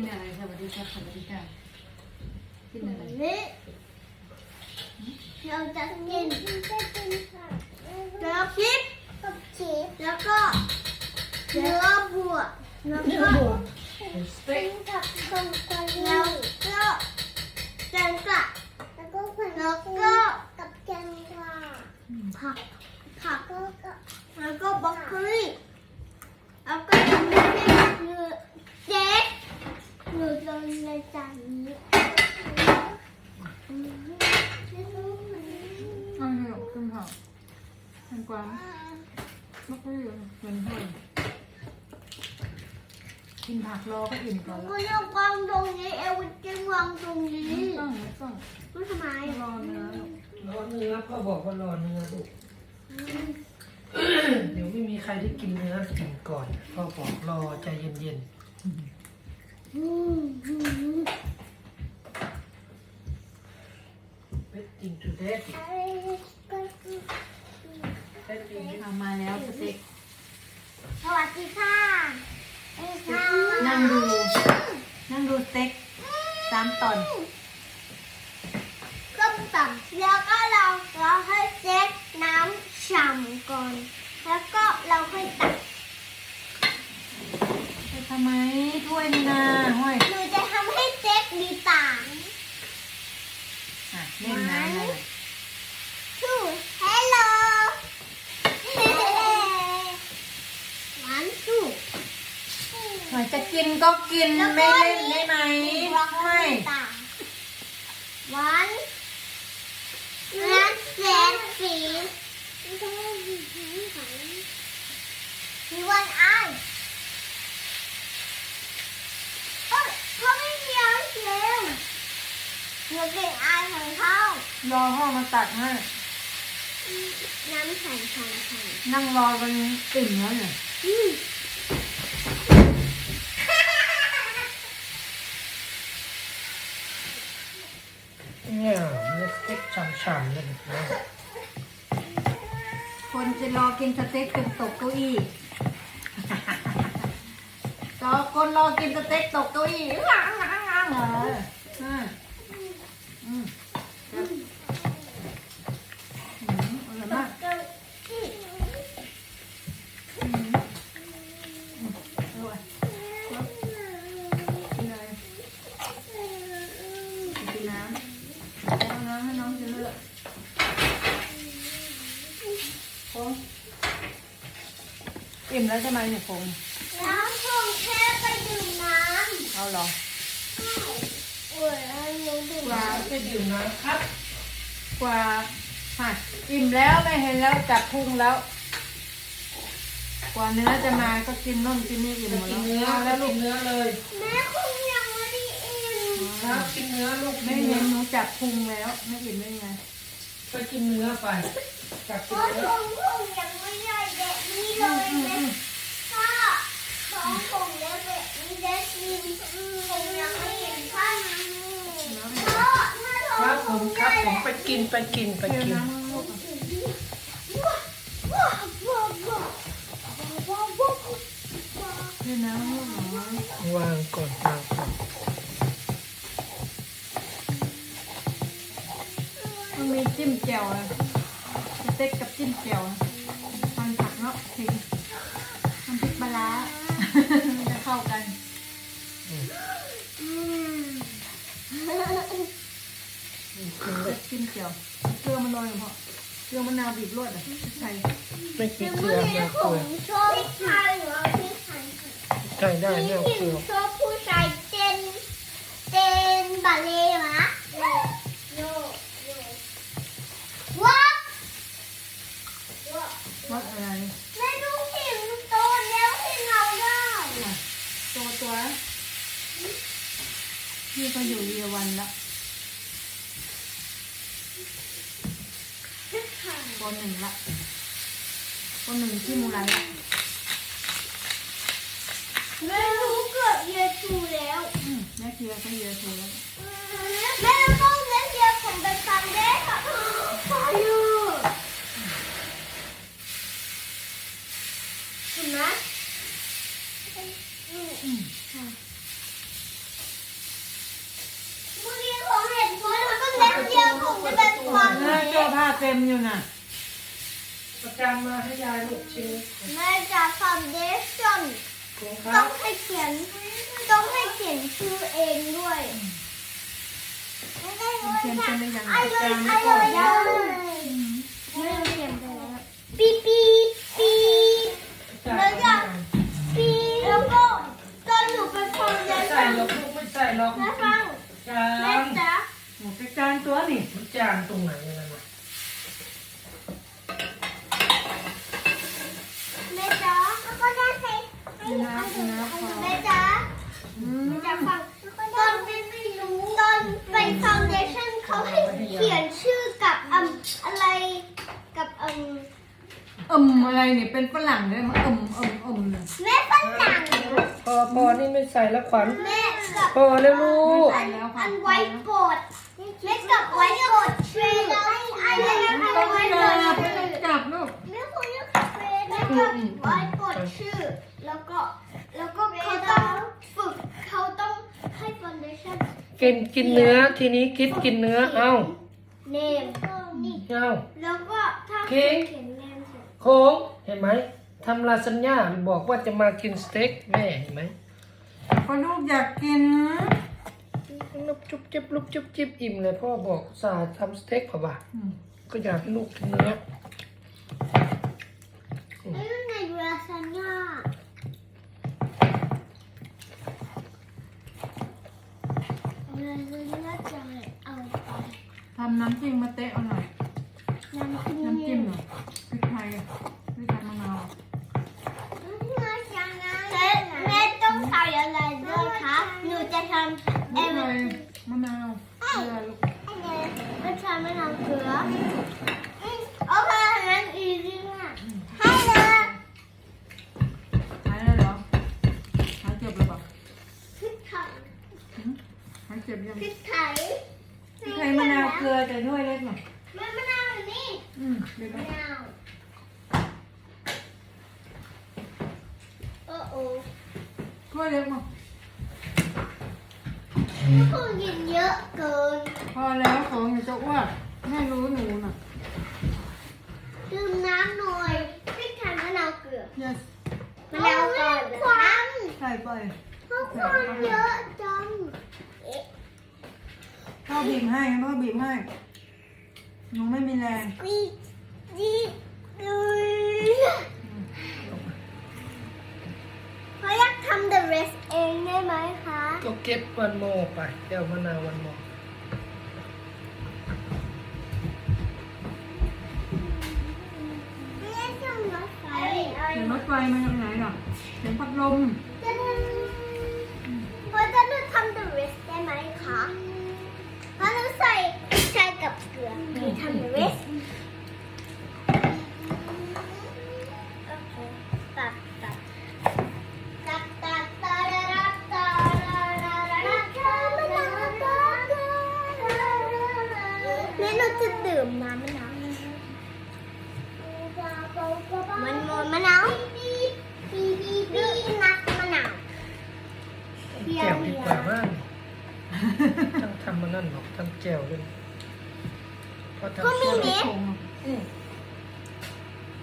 กินอะไรสวัสดีครับสวัสดีค่ะกินอะไรนี่เราจะกินแล้วพริกกับชีสแล้วก็เนื้อบัวแล้วก็สเต็กกับคนคนแล้วก็แกงกะแล้วก็แล้วก็กับแกงกะผักผักแล้วก็บรอกโคลีแล้วก็มีเนื้อเจ๊กห นูจะในจานนี้เอาให้หยกขึ้นเถอะทางกวางไม่ค่อยอยู่เหมือนเพื่อนกินผักรอก็อิ่มก่อนแล้วก็เลือกวางตรงนี้เอวจะวางตรงนี้ไม่ต้องไม่ต้องไม่ทำไมรอเนื้อรอเนื้อพ่อบอกว่ารอเนื้อลูกเดี๋ยวไม่มีใครได้กินเนื้อกินก่อนพ่อบอกรอใจเย็นอืมอืมๆ เป็ดจริงจุดเด็ดเป็ดจริงเอามาแล้วสเต็กสวัสดีค่ะนั่งดู นั่งดูสเต็กสามตอนก็ตับแล้วก็เราเราให้เซ็ตน้ำฉ่ำก่อน แล้วก็เราค่อยตัก ไปทำไมถ้วยนี่นาห้อย หนูจะทำให้เซ็ตมีต่าง อะเล่นน้ำเลย ทูฮัลโหลวันทู หน่อยจะ กินก็กินไม่เล่นได้ไหมห้อยวันนัดแสนสีมีวันอ้ายเอ้ยเขาไม่มีอะไรเชียวหนูเป็นอายของเขารอพ่อมาตักให้น้ำใส่ใส่ใส่นั่งรอกันติ่มแล้วเนี่ยอืมเนี่ยเนื้อสเต็ กฉ่ำๆเลยนะคนจะรอกินสเต็กจนตกเก้าอี้รอคนรอกินสเต็กตกเก้าอี้อ้างอ้างอ้างเหรออ่าอืมครับอืมอร่อยมาก เก้าอี้ อืมอืมอร่อยครับกินเลยกินน้ำเอาน้ำให้น้องกินเลยโค้ง อิ่มแล้วใช่ไหมเนี่ยโค้งน้ำคงแค่ไปดื่มน้ำเอาเหรอโอ้ยอันนี้ดื่มกว่าไปดื่มน้ำครับ กว่าฮะอิ่มแล้วไม่เห็นแล้วจับพุงแล้ว กว่าเนื้อจะมาก็กินน่นกินนี่อิ่มจะหมดกิแล้วนเนื้อเอาแล้แล้ววลูลูกกเนื้อเลยแม่คงยังไม่ได้อิ่มครับกินเนื้อลูกไม่กินเห็เนื้นอหนูจับพุงแล้ว ไม่อิ่มได้ไง ไปกินเนื้อไปกลับเพกินราะเนื้คองคงยังไม่ได้แบบ นี้เลยแม่ถ้าของคงได้แบบนี้ได้กินคงยังไม่เห็นข้างเพราะถ้าครับท้ผองมคงครับได้ผมไปกินไปกินไปเดี๋ยวกินน้ำลูกว้าวว้าวว้าวว้าวว้าวเดี๋ยวน้ำลูกหน่อยวางก่อนวางก่อนต้องมีจิ้มแจ่วนะสเต็กกับจิ้มแจ่วนะ ลาร้าจะเข้ากันอืมกินเลยจิ้มเจียวเกลือมันลอยเหรอพ่อเกลือมะนาวบีบรวดอะใส่ไม่กินแต่เกลืเมื่ออไม่นี้เอาผเกลืมอชอบพริกไทยหรือพริกไทยใช่ได้นี่ไม่เอาหเกลืนูอชอบผู้ชายเต้นเต้นบัลเล่ต์มะโยโยว้าว วัดอะไร แม่ดูหินโตแล้วที่เราได้ อะตัวตัว พี่ก็อยู่เยอวันละพริกไทยตัวหนึ่งละตัวหนึ่งที่มูไรละแม่รู้เกิดเยซูแล้วอืมแม่เคียร์ก็เยอะถูแล้วแม่ต้องเล่นเดียวผมเป็นซันเดย์ค่ะพายุเห็นไหมอืม เค็มอยู่น่ะประจำมาให้ยายลูกชิ้นแม่จะฟาวเดชั่นของคต้รัอบงให้เขียน ต้องให้เขียนชื่อเองด้วยเค็มเป็นได้ยังไงอร่อยจานอไม่ร่ก่ออยนอร่อยไม่เขียนไปแล้วปีปีปีแล้วก็ปีแล้วก็ตอนหนูไปฟาวเดไม่ใส่ชั่นหรอกลูกไม่ใส่หรอกแม่ฟังจาแม่นจ๋าหมูกระจานตัวนี่มัน จานตรงไหนนั่นนะแม่จ๋าแล้วก็ได้ใส่นี่นะนี่นะพอแม่จ๋าจะฟังตอนไม่รู้ตอนไปฟาวเดชั่นเขาให้เขียนชื่อกับอืมอะไรกับอืมเอิ่มอะไรเนี่ยเป็นฝรั่งเลยมาเอิ่มเอิ่มเอิ่มเลยแม่ฝรั่งพอพอนี่ไม่ใส่แล้วขวัญแม่กับพอแล้วลูกอันอันไว้บอร์ด แม่กับไว้บอร์ดชื่ออันนี้อันต้องไว้เจบออร์ดไม่ชื่ต้องอจับลูกแม่คุยกับเฟรนแม่กับไว้บอร์ดชื่อ แล้วก็แล้วก็เขาต้องฝึกเขาต้องให้ฟอนเดชั่นกินกินเนื้อทีนี้คิดกินเนื้อเอ้าเนมนี่เอ้าแล้วก็ถ้าเค้กเขียนเนมเสร็จโค้งเห็นไหมทำลาซานญ่าบอกว่าจะมากินสเต็กแม่เห็นไหมก็ลูกอยากกิน ลุกจุบจิบลุกจุบจิบอิ่มเลยพ่อบอกสาทำสเต็กเปล่าวะอืม ก็อยากให้ลูกกินเนื้อแล้วในลาซานญ่าลาซานญ่าจะเอาไปทำน้ำจิ้มมาเตะเอาหน่อย น้ำจิ้ม น้ำจิ้มหน่อยพริกไทยอะพริกไทยมะนาว แม่แม่ต้องใส่อะไรด้วยคะหนูจะทำ พริ เอ็ ก ม ไท ยมะนาวเกลือลูกไม่ใช่ไม่ทำเกลืออืมโอเคงั้นอีซี่มากให้เลยหายแล้วเหรอหายเจ็บหรือเปล่าพริกไทยหืมหายเจ็บยังพริกไทยพริกไทยมะนาวเกลือแต่ถ้วยเล็กหน่อยไม่มะนาวอยู่นี่อืมเดี๋ยวไปมะนาวโอ้โห ถ้วยเล็กมา คุณกินเยอะเกินพอแล้วของอยู่จะอ้วนแม่รู้หนูน่ะดื่มน้ำหน่อยพริกไทยมะนาวเกลือ yes มะนาวก่อนควันใส่ไปเพราะควันเยอะจังพ่อบีบให้พ่อบีบให้หนูไม่มีแรงดีดีดู เขาอยากทำ the rest เองได้ไหมคะก็เก็บวันโมไปเดี๋ยวมะนาววันโมไม่ได้ทำรถไฟเสียงรถไฟมาจากไหนหรอเสียงพัดลมจะว่าจะหนูทำ the rest ได้ไหมคะเพราะหนูใส่ใส่กับเกลือหนูทำ the rest จะดื่มน้ำมะนาวมันมนมะนาวปีปีปีนักมะนาวแจ่วดีกว่าบ้างทั้งทำมันนั่นหรอกทั้งแจ่วเลยพอทำก็มีซอสเม็ดอืม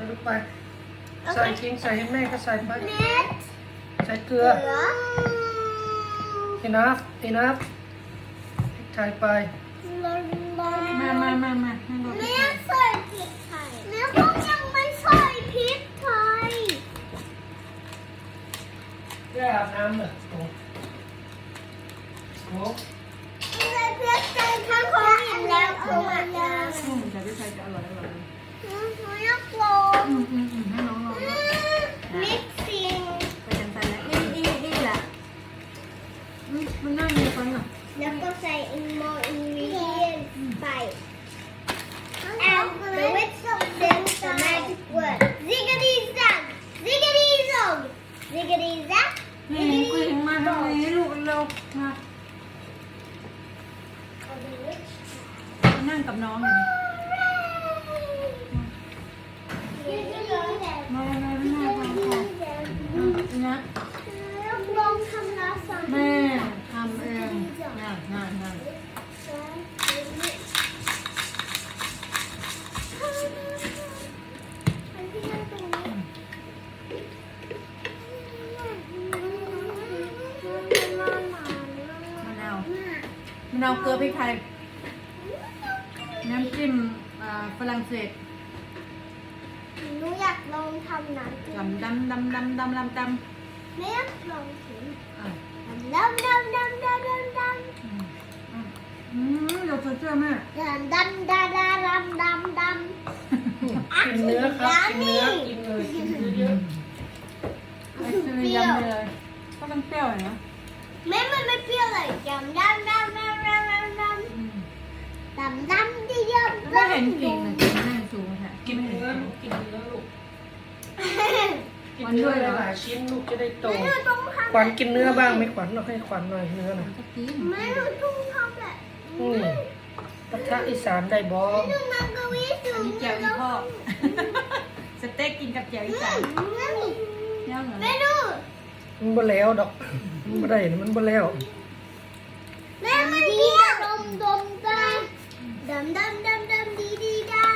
าลูกไปใส่จริงใส่ให้แม่ก็ใส่ไปใส่เกลืออ enough enough พริกไทยไป มามามามาให้รถแม่ใส่พริกไทยแม่ก็ยังไม่ใส่พริกไทยแก้อาบน้ำเหรอโอ้โหใส่พริกไทยข้างของอิ่มแล้วคงอะนะอืมแต่พี่ชายจะอร่อยอร่อยหนูอยากลองอืมอืมอืมให้น้องลองนะ mixing ไปกันไปแล้วอีอีอีแหละอืมมันนั่งอยู่กันอะแล้วก็ใส่ more ingredients นาวเกลือพริกไทย น้ำจิ้มอ่าฝรั่งเศสหนูอยากลองทำน้ำจิ้มดำดำดำดำดำดำดำแม่อยากลองชิมอะดำดำดำดำดำดำอืมอะอืมเดี๋ยวเธอเชื่อแม่ดำดำดำดำดำดำกินเนื้อครับ กินเนื้อ กินเลยกินเยอะไอ้ซื้อยำไปเลยก็มันเปรี้ยวเลยนะแม่มันไม่เปรี้ยวเลยดำดำดำดำดำดำด อืมำดำดำที่ดำไม่เห็นกิ่งเลยกิ่งแม่สูงแท้ๆกินเนื้อลูกกินเนื้อลูกกินเนื้อหลายชิ้นลูกจะได้โตขวัญกินเนื้อบ้างไหมขวัญเราให้ขวัญหน่อยเนื้อหน่อยก็กินแม่หนูต้องทำแบบนี่กระทะอีสานได้บอหนูนั่งเก้าอี้สูอันงนี้แจ่วอีพ่อสเต็กกินกับแจ่วอีสานย่เหรอแม่ดูมันบ่แล้วดอกมันบ่ได้มันบ่แล้ว แม่ไม่เปรี้ยวดมดมกัน ดำดำดำดำดีดีดา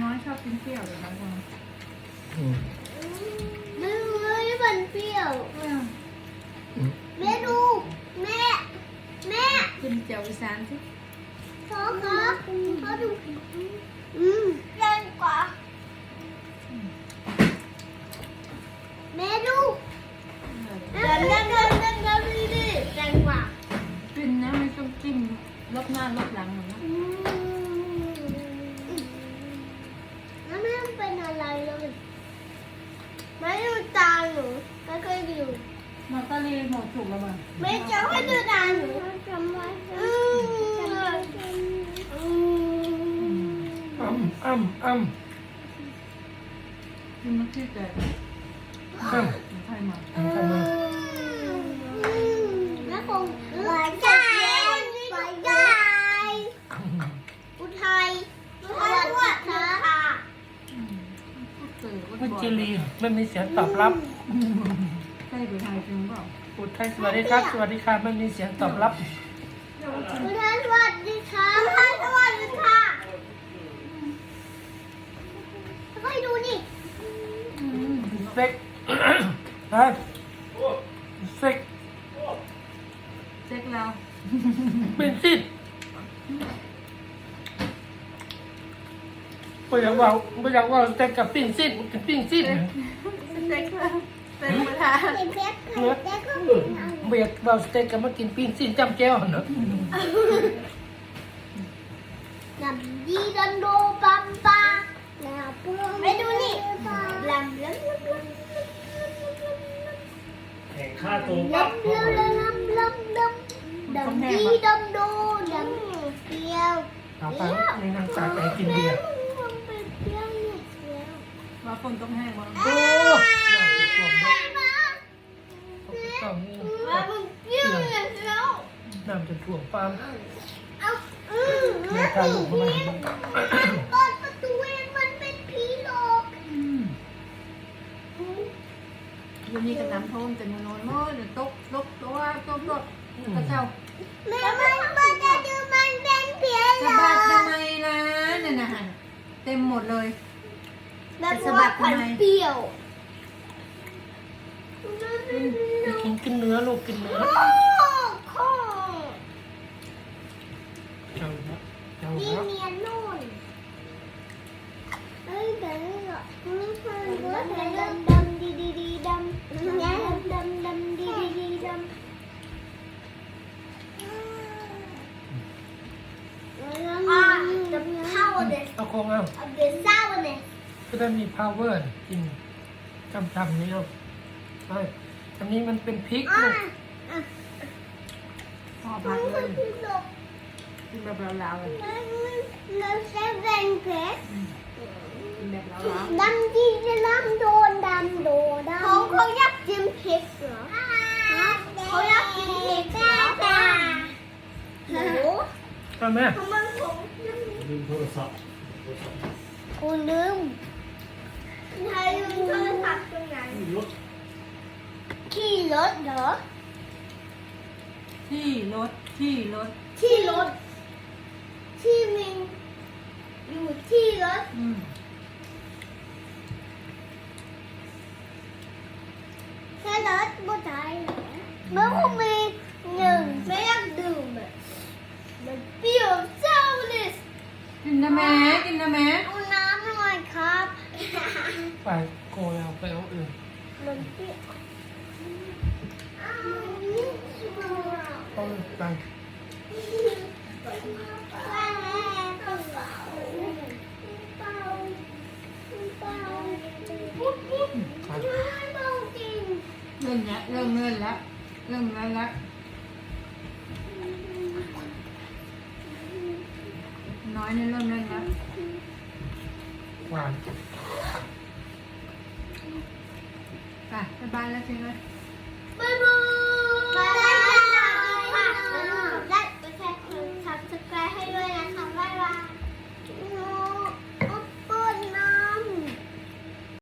น้อยชอบกินเปรี้ยวเลยบางคนอืมไม่รู้เลยมันเปรี้ยวอืมแม่ดูแม่ แม่กินแจ่วอีสานสิพ่อครับ อ้ำอ้ำอ้กินมันที่แต่ำอ้ำไทยมาทำไมแม่คงไหวได้ไหวได้อุทัยอุทัยวัฒน์ค่ะอืมพูดสื่อว่าวิบอกจิรีไม่มีเสียงตอบรับใช่หรือไทยจริงเปล่าอุทัยสวัสดีครับ สวัสดีครับไม่มีเสียงตอบรับอุทัยสวัสดีค่ะอุทัยสวัสดีค่ะให้ดูนี่ อื มเซ็กฮะเซ็กเซ็กแล้ว เป็นซิดไม่อยากว่าไม่อยากว่าเซ็กกับปิ้งซิดมันเป็นปิ้งซิดเซ็กแล้วเซ็กมาทาเป็นเพชรค่ะแต่ก็ไม่อยากว่าสเต็กกับมากินปิ้งซิดจำแก้วเนอะ ลำดีดันโดปัมปาไปดูนี่ลำลำลำลำ แข่งค่าตัวลำลำลำลำลำดำดีดำโดดำเปรี้ยวเอาไนนี้กับน้ำท่วมแต่มันนอนโม่เดี๋ยวตกตกตัวตกตกกระเจ้าแม่มันมันจะดูมันเป็นผีหสะลอบัดกทำไมล่ะนั่นน่ะเต็มหมดเลยแล้วเพราะว่าพันเปรี้ยวกินกินเนื้อลูกกินเนื้อโอ้โหเจ้าละเจ้านี่ละเนียนนู่นเอ้ยเดี๋ยวอะนี่มัน ดำดำดีดีดีดำดำดำดำดีดีดีดำ Ah, the powerness เอาคงเอา of the sourness. ก็ได้มี power กินจำจำนี้เอาไปอันนี้มันเป็นพริกลูก Ah, พ่อพักเลย look, กินแบบลาวๆเลย no seven pet. กิน แบบลาวดำดีจะดำโดนดำโดดำเขาเขาอยากกินพริกเหรอเขาอยากกินพริกเหรอโอ้โหไปแม่ทำไมผมลืมโทรศัพท์โทรศัพท์คุณลืมใครลืมโทรศัพท์ตรงไหนรถขี่รถเหรอๆที่รถที่รถที่รถที่มิงอยู่ที่รถ อืม แค่รถบ่ได้เหรอเมื่อคงมีหนึ่งไม่อยากดื่มอะแม่กินนะแม่เอาน้ำหน่อยครับ ไปโกยเอาไปเอาอื่นมันเปรี้ยวเอาไปไปเริ่มแล้วเริ่มเงินแล้ว เริ่มเงินแล้วน้อยเนี่ยเริ่มเล่นแล้วหวานไปไปบ้านแล้วสิเลย บ๊ายบา